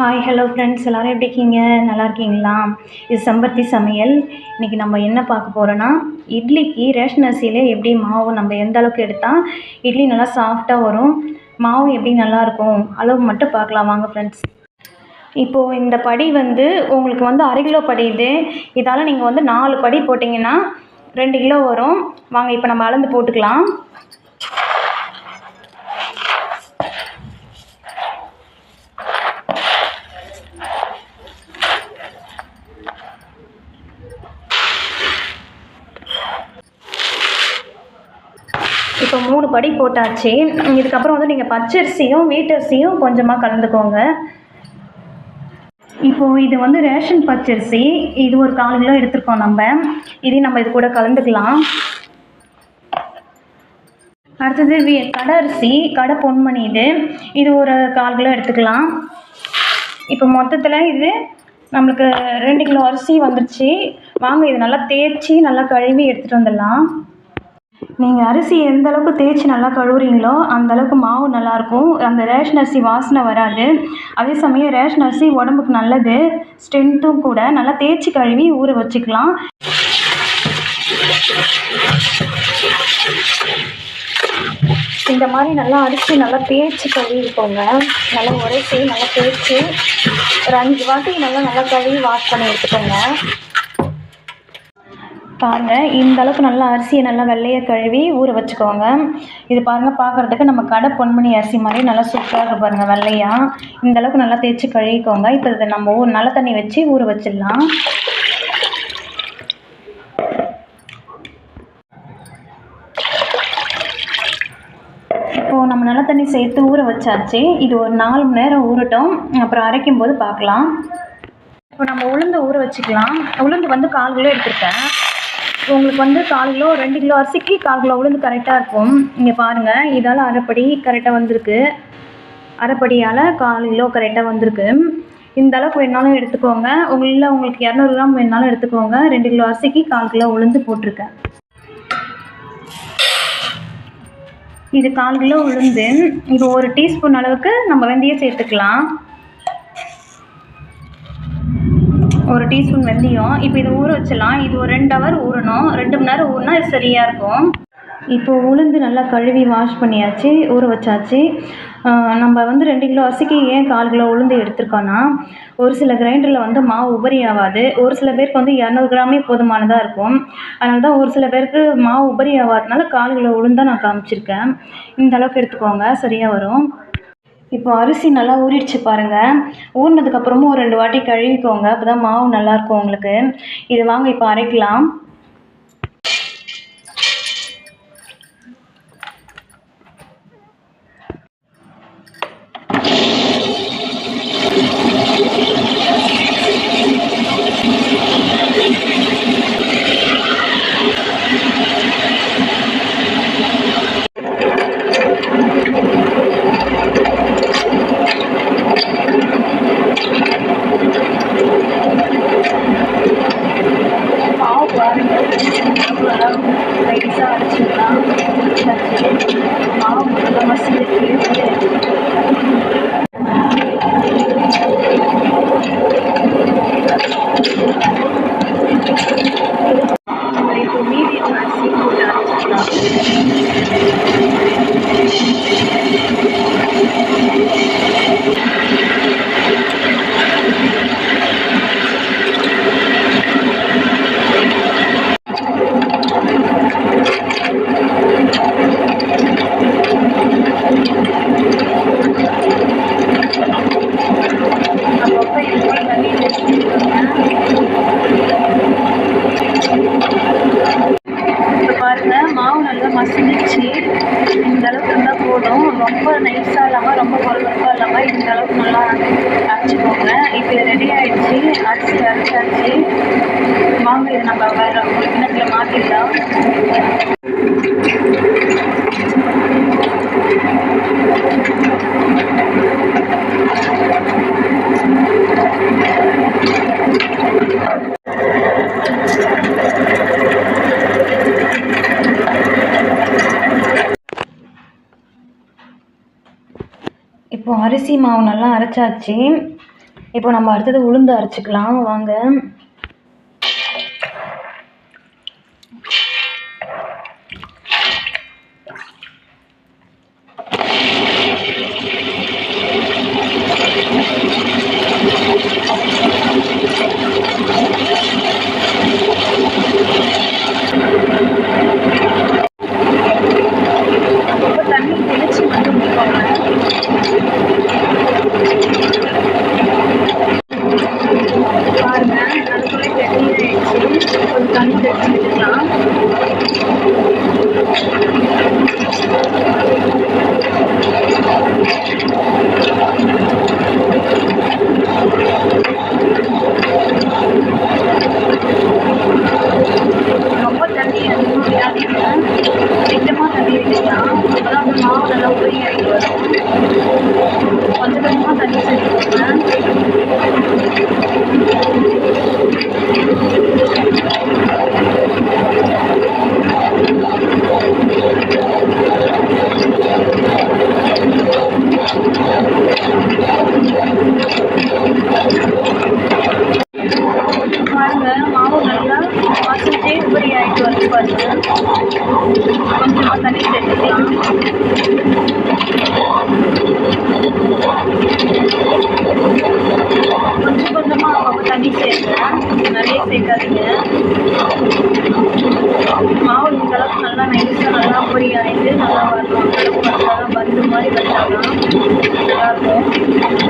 Hi hello friends எல்லோரும் எப்படி இருக்கீங்க? நல்லா இருக்கீங்களா? இது செம்பருத்தி சமையல். இன்றைக்கி நம்ம என்ன பார்க்க போகிறோன்னா இட்லிக்கு ரேஷன் அரிசியில் எப்படி மாவு நம்ம எந்த அளவுக்கு எடுத்தால் இட்லி நல்லா சாஃப்டாக வரும் மாவு எப்படி நல்லாயிருக்கும் அளவு மட்டும் பார்க்கலாம். வாங்க ஃப்ரெண்ட்ஸ் இப்போது இந்த படி வந்து உங்களுக்கு வந்து அரை கிலோ படி இது. இதால் நீங்கள் வந்து நாலு படி போட்டிங்கன்னா ரெண்டு கிலோ வரும். வாங்க இப்போ நம்ம அளந்து போட்டுக்கலாம். இப்போ மூணு படி போட்டாச்சு. இதுக்கப்புறம் வந்து நீங்கள் பச்சரிசியும் வீட்டரிசியும் கொஞ்சமாக கலந்துக்கோங்க. இப்போது இது வந்து ரேஷன் பச்சரிசி இது ஒரு கால் கிலோ எடுத்துருக்கோம் நம்ம. இதையும் நம்ம இது கூட கலந்துக்கலாம். அடுத்தது வி கடை அரிசி கடை பொன்மணி இது. இது ஒரு கால் கிலோ எடுத்துக்கலாம். இப்போ மொத்தத்தில் இது நம்மளுக்கு ரெண்டு கிலோ அரிசி வந்துருச்சு. வாங்க இது நல்லா தேய்ச்சி நல்லா கழுவி எடுத்துகிட்டு வந்துடலாம். நீங்கள் அரிசி எந்த அளவுக்கு தேய்ச்சி நல்லா கழுவுறீங்களோ அந்த அளவுக்கு மாவு நல்லாயிருக்கும். அந்த ரேஷன் அரிசி வாசனை வராது. அதே சமயம் ரேஷன் அரிசி உடம்புக்கு நல்லது. ஸ்ட்ரென்த்தும் கூட நல்லா தேய்ச்சி கழுவி ஊற வச்சுக்கலாம். இந்த மாதிரி நல்லா அரிசி நல்லா தேய்ச்சி கழுவிக்கோங்க. நல்லா உரைச்சி நல்லா தேய்ச்சி ஒரு அஞ்சு வாட்டி நல்லா நல்லா கழுவி வாஷ் பண்ணி எடுத்துக்கோங்க. பாருங்கள் இந்த அளவுக்கு நல்லா அரிசியை நல்லா வெள்ளையை கழுவி ஊற வச்சுக்கோங்க. இது பாருங்கள் பார்க்குறதுக்கு நம்ம கடை பொன்மணி அரிசி மாதிரி நல்லா சூப்பராக இருக்கு பாருங்கள் வெள்ளையாக இந்த அளவுக்கு நல்லா தேய்ச்சி கழுவிக்கோங்க. இப்போ இதை நம்ம ஊர் நல்ல தண்ணி வச்சு ஊற வச்சிடலாம். இப்போது நம்ம நல்ல தண்ணி சேர்த்து ஊற வச்சாச்சு. இது ஒரு நாலு மணி நேரம் ஊறட்டும். அப்புறம் அரைக்கும் போது பார்க்கலாம் இப்போ நம்ம உளுந்து ஊற வச்சுக்கலாம். உளுந்து வந்து கால் கிலோ உங்களுக்கு வந்து கால் கிலோ ரெண்டு கிலோ அரிசிக்கு கால் கிலோ உளுந்து கரெக்டாக இருக்கும். இங்கே பாருங்கள் இதால் அரைப்படி கரெக்டாக வந்திருக்கு. அரைப்படியால் கால் கிலோ கரெக்டாக வந்திருக்கு. இந்த அளவுக்கு வேணாலும் எடுத்துக்கோங்க. உங்களில் உங்களுக்கு இரநூறு கிராம் வேணாலும் எடுத்துக்கோங்க. ரெண்டு கிலோ அரிசிக்கு கால் கிலோ உளுந்து போட்டிருக்கேன். இது கால் கிலோ உளுந்து. இது ஒரு டீஸ்பூன் அளவுக்கு நம்ம வெந்தயம் சேர்த்துக்கலாம். ஒரு டீஸ்பூன் வெந்தயம். இப்போ இது ஊற வச்சிடலாம். இது ஒரு ரெண்டு ஹவர் ஊறணும். ரெண்டு மணி நேரம் ஊறினா இது சரியாக இருக்கும். இப்போது உளுந்து நல்லா கழுவி வாஷ் பண்ணியாச்சு ஊற வச்சாச்சு. நம்ம வந்து ரெண்டு கிலோ அரிசிக்கு ஏன் கால் கிலோ உளுந்து எடுத்திருக்கோன்னா ஒரு சில கிரைண்டரில் வந்து மாவு உபரி ஆகாது ஒரு சில பேருக்கு வந்து இரநூறு கிராமே போதுமானதாக இருக்கும். அதனால தான் ஒரு சில பேருக்கு மாவு உபரி ஆகாதனால கால் கிலோ உளுந்தாக நான் காமிச்சிருக்கேன். இந்த அளவுக்கு எடுத்துக்கோங்க. சரியாக வரும். இப்போ அரிசி நல்லா ஊறிடுச்சு பாருங்கள் ஊறினதுக்கப்புறமும் ஒரு ரெண்டு வாட்டி கழுவிக்கோங்க. அப்போ தான் மாவு நல்லாயிருக்கும் உங்களுக்கு. இது வாங்க இப்போ அரைக்கலாம். பாருங்கள் நல்லா ரைஸாக அரைச்சிக்கலாம் மாவு நல்லா மசிஞ்சிருக்கு நம்ம இப்போ மீதி அரிசி போட்டு அரைச்சிக்கலாம் அப்பப்போ இது போல் தண்ணி வச்சுக்கோங்க இப்போ பாருங்கள் மாவு நல்லா மசிஞ்சிச்சு இந்த அளவுக்கு இருந்தால் போதும் ரொம்ப நைஸாக இல்லாமல் ரொம்ப நல்லா இந்த அளவுக்கு நல்லா அரைச்சிக்கோங்க இப்போ ரெடி ஆகிடுச்சு அரிசி அரைச்சாச்சு. வாங்க இது நம்ம வேறு ஒரு மாற்றிக்கலாம் மாற்றிடலாம் இப்போ அரிசி மாவு நல்லா அரைச்சாச்சு. இப்போ நம்ம அடுத்தது உளுந்து அரைச்சிக்கலாம். வாங்க ரொம்ப தண்ணி தெளிச்சு மட்டும் ஊற்றிக்கோங்க பாருங்க அதுக்குள்ளே கெட்டியாயிடுச்சு கொஞ்சம் தண்ணி தெளிச்சு விட்டுக்கலாம் ரொம்ப தண்ணி அதிகமாக விடாதீங்க கொஞ்சமாக தண்ணி விட்டுக்கலாம் அப்பதான் அந்த மாவு நல்லா உபரி ஆகிட்டு வரும் கொஞ்சம் கொஞ்சமாக தண்ணி சேர்த்துக்கோங்க பாருங்க மாவு நல்லா மசிஞ்சு உபரி ஆகிட்டு வருது பாருங்க. கொஞ்சமாக தண்ணி சேர்த்துக்கலாம். கொஞ்சம் கொஞ்சமாக அப்பப்போ தண்ணி சேர்த்துங்க நிறைய சேர்க்காதீங்க. மாவு இந்த அளவுக்கு நல்லா நைஸாக நல்லா உபரி ஆகிட்டு நல்லா வரணும் அந்த பந்து மாதிரி வச்சாதான் நல்லாயிருக்கும்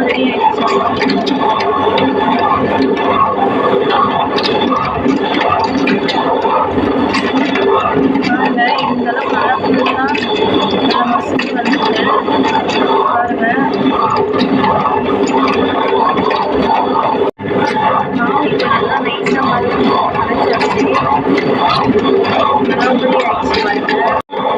ரெடி ஆயிடுச்சு பாருங்க இந்த அளவுக்கு நல்லா ஃபுல்லாக நல்லா மசிஞ்சு வந்துட்டு பாருங்க மாவு இப்போ நல்லா நைஸாக மாதிரி அரைச்சாச்சு நல்லா உபரி ஆயிடுச்சு பாருங்க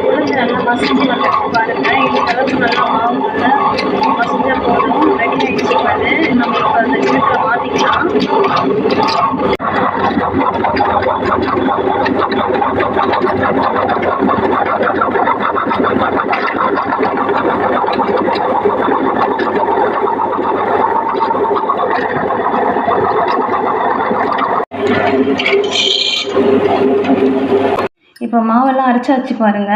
உளுந்து நல்லா மசிஞ்சு வந்துச்சு பாருங்க இந்த அளவுக்கு நல்லா மாவு நல்லா மசிஞ்சா போதும் ரெடி ஆயிடுச்சு பாரு நம்ம இப்போ அந்த கிணத்துல மாற்றிக்கலாம் இப்போ மாவெல்லாம் அரைச்சாச்சு பாருங்க.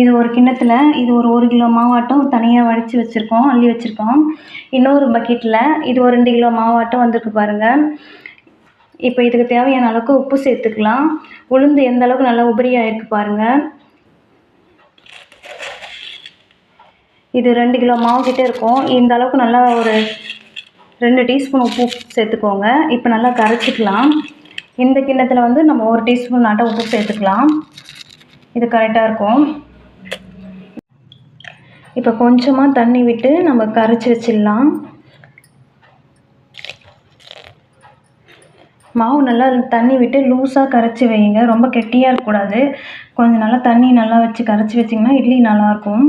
இது ஒரு கிண்ணத்தில் இது ஒரு ஒரு கிலோ மாவாட்டம் தனியாக வடித்து வச்சுருக்கோம் அள்ளி வச்சுருக்கோம். இன்னொரு பக்கெட்டில் இது ஒரு ரெண்டு கிலோ மாவாட்டம் வந்திருக்கு பாருங்கள் இப்போ இதுக்கு தேவையான அளவுக்கு உப்பு சேர்த்துக்கலாம். உளுந்து எந்த அளவுக்கு நல்லா உபரியாக இருக்குது பாருங்கள் இது ரெண்டு கிலோ மாவு கிட்டே இருக்கும். இந்த அளவுக்கு நல்லா ஒரு ரெண்டு டீஸ்பூன் உப்பு சேர்த்துக்கோங்க. இப்போ நல்லா கரைச்சிக்கலாம். இந்த கிண்ணத்தில் வந்து நம்ம ஒரு டீஸ்பூன் நாட்டம் உப்பு சேர்த்துக்கலாம். இது கரெக்டாக இருக்கும். இப்போ கொஞ்சமாக தண்ணி விட்டு நம்ம கரைச்சி வச்சிடலாம். மாவு நல்லா தண்ணி விட்டு லூஸாக கரைச்சி வைங்க ரொம்ப கெட்டியாக இருக்கக்கூடாது. கொஞ்சம் நல்லா தண்ணி நல்லா வச்சு கரைச்சி வச்சிங்கன்னா இட்லி நல்லாயிருக்கும்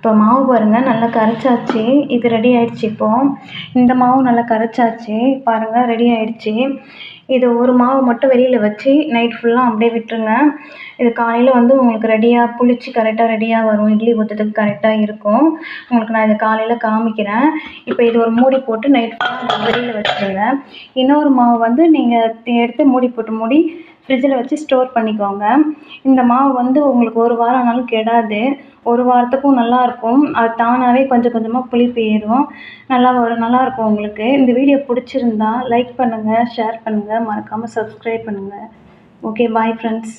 இப்போ மாவு பாருங்கள் நல்லா கரைச்சாச்சு. இது ரெடி ஆயிடுச்சு இப்போ. இந்த மாவு நல்லா கரைச்சாச்சு. பாருங்கள் ரெடி ஆயிடுச்சு. இது ஒரு மாவு மட்டும் வெளியில் வச்சு நைட் ஃபுல்லாக அப்படியே விட்டுருங்க. இது காலையில் வந்து உங்களுக்கு ரெடியாக புளிச்சு கரெக்டாக ரெடியாக வரும். இட்லி ஊற்றுறதுக்கு கரெக்டாக இருக்கும். உங்களுக்கு நான் இதை காலையில் காமிக்கிறேன். இப்போ இது ஒரு மூடி போட்டு நைட் ஃபுல்லாக வெளியில் வச்சுருங்க. இன்னொரு மாவு வந்து நீங்கள் எடுத்து மூடி போட்டு மூடி ஃப்ரிட்ஜில் வச்சு ஸ்டோர் பண்ணிக்கோங்க. இந்த மாவு வந்து உங்களுக்கு ஒரு வாரம் ஆனாலும் கெடாது. ஒரு வாரத்துக்கும் நல்லாயிருக்கும் அது தானாகவே கொஞ்சம் கொஞ்சமாக புளிப்பு ஏறும். நல்லா வரும். நல்லாயிருக்கும் உங்களுக்கு. இந்த வீடியோ பிடிச்சிருந்தா லைக் பண்ணுங்கள் ஷேர் பண்ணுங்கள் மறக்காமல் சப்ஸ்கிரைப் பண்ணுங்கள் ஓகே பாய் ஃப்ரெண்ட்ஸ்